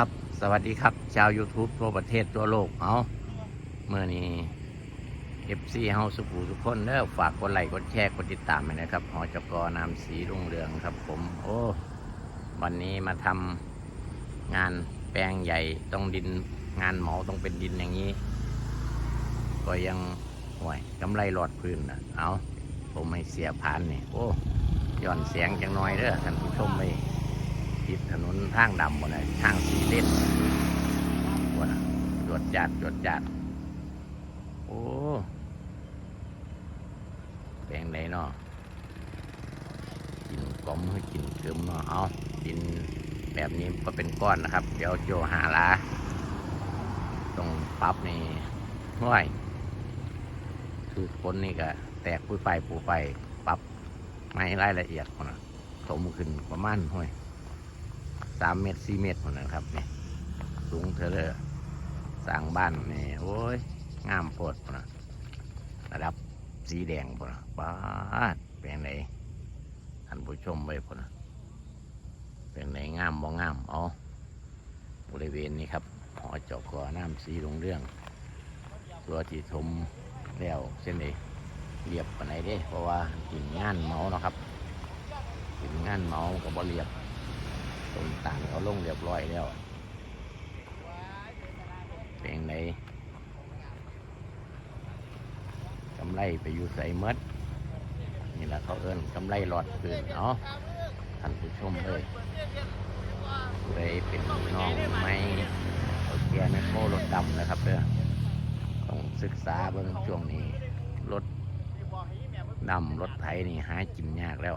ครับ สวัสดีครับ ชาว YouTube ทั่วประเทศทั่วโลกเอาเมื่อนี้ FC เฮาสุขูทุกคนเด้อฝากกดไลค์กดแชร์กดติดตามไปนะครับหอจกนามสีรุ่งเรืองครับ ผม โอ้วันนี้มาทำงานแปลงใหญ่ต้องดินงานเหมาต้องเป็นดินอย่างนี้ ก็ยังห่วยกำไรหลอดพื้นนะเอาผมไม่เสียผ่านนี่โอ้ย้อนเสียงจังน้อยเด้อท่านผู้ชมไป ติดถนนทางดำบนไหนทางสีเล่นบนน่ะจวดจัดจวดจัด โอ้แปลงไหนเนาะกินกลมให้กินเกลืมเนาะเอากินแบบนี้ก็เป็นก้อนนะครับ เดี๋ยวโจหาลาต้องปรับนี่ห้วยคือคนนี่ก็แตกปุ้ยไปปูไปปรับไม่รายละเอียดนนะสมขึ้นประมาณห้วย สามเมตรสี่เมตรคนนะครับเนี่ยสูงเธอเลยสร้างบ้านนี่โอ้ยงามโพดนะระดับสีแดงพนะบ้าดเป็นไงท่านผู้ชมไปพนะเป็นไงงามบ่งามเอาบริเวณนี้ครับหอเจาะกอน้ำสีลงเรื่อง ตัวที่ถมแล้วเส้นนี้เรียบปานไหนเด้ เพราะว่ากินงานเมาเนาะครับกินงานเมากับ่เรียบ ต้นต่างเขาลงเรียบร้อยแล้วเป็นไงกำไรไปอยู่ใส่เมดนี่แหละเขาเอิ้นกำไรหลอดปืนเนาะท่านผู้ชมเลยผู้ใดเป็นน้องไม่เอาแกไม่โครถดำนะครับเด้อต้องศึกษาเบื้องช่วงนี้รถดำรถไถนี่หากินยากแล้ว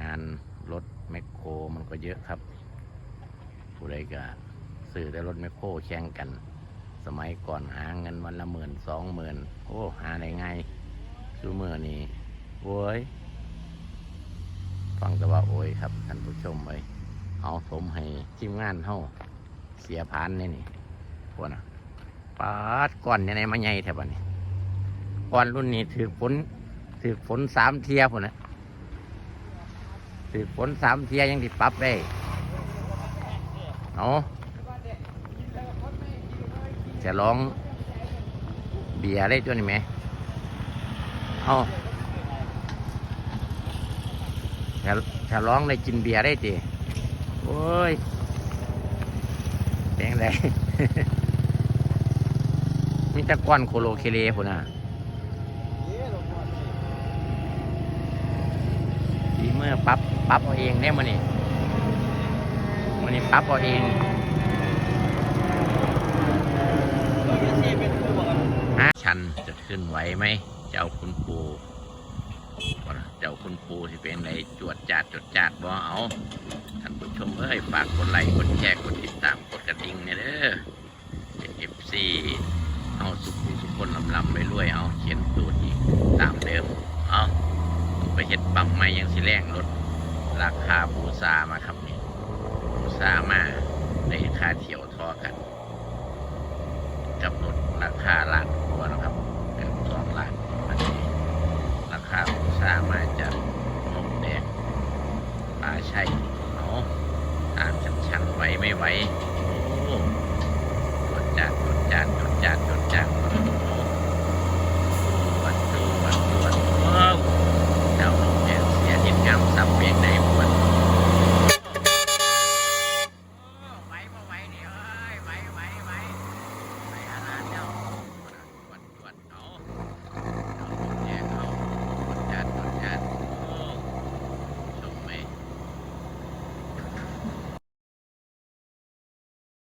งานรถ แมคโครมันก็เยอะครับ ผู้ใดก็ซื้อแต่รถแมคโครแข่งกัน สมัยก่อนหาเงินวันละหมื่นสองหมื่นโอ้หาได้ไงซูเมอร์นี่โว้ยฟังแต่ว่าโอ้ยครับท่านผู้ชมไว้เอาสมให้ทีมงานเฮาเสียพานนี่นี่พวกน่ะปาดก่อนยังไงมาใหญ่แถบนี้ก่อนรุ่นนี้ถือฝนถือฝนสามเทียพุ่นนะ ถือฝนสามเทียยังติดปรับได้เอาจะร้องเบียร์ได้ตัวนี้ไหมเอาจะจะร้องได้กินเบียร์ได้จีโอ้ยเป็นไงมีตะก้อนโคโลเคเลพุ่นน่ะดีเมื่อปรับ ปรับเอาเองได้มันนี่มันนี่ปรับเอาเองชันจะขึ้นไหวไหมเจ้าคุณปูเจ้าคุณปูที่เป็นไรจวดจาดจดจาดบ่เอาท่านผู้ชมเอ้ยฝากกดไลค์กดแชร์กดติดตามกดกระดิ่งเนี่ยเด้อเป็นเอฟซีเอาสุขุสุขคนลำลำไปรวยเอาเขียนตูดอีกตามเดิมเอาไปเห็ดปั๊มไม่ยังสิแรงลด ราคาปูซามาครับนี่ปูซามาในค่าเที่ยวทอกันกำหนดราคาล้านกว่านะครับเกือบสองล้านอันนี้ราคาผู้สร้ามาจากนมแดงปลาชัยเนาะตามชันชันๆไหวไม่ไหวโอ้จดจัดจดจัดจดจัดจดจัด